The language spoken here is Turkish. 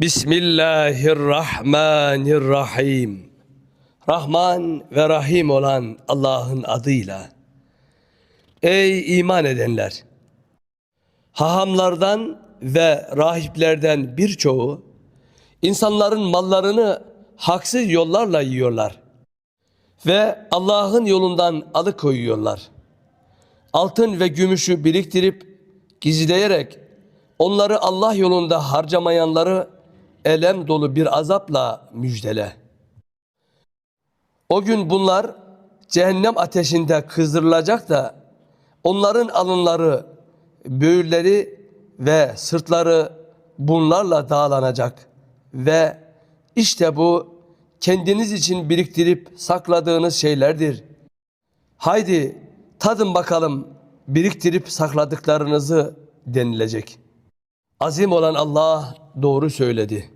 Bismillahirrahmanirrahim. Rahman ve Rahim olan Allah'ın adıyla. Ey iman edenler! Hahamlardan ve rahiplerden birçoğu insanların mallarını haksız yollarla yiyorlar ve Allah'ın yolundan alıkoyuyorlar. Altın ve gümüşü biriktirip gizleyerek onları Allah yolunda harcamayanları elem dolu bir azapla müjdele. O gün bunlar cehennem ateşinde kızdırılacak da onların alınları, böğürleri ve sırtları bunlarla dağlanacak ve işte bu kendiniz için biriktirip sakladığınız şeylerdir. Haydi tadın bakalım biriktirip sakladıklarınızı denilecek. Azim olan Allah doğru söyledi.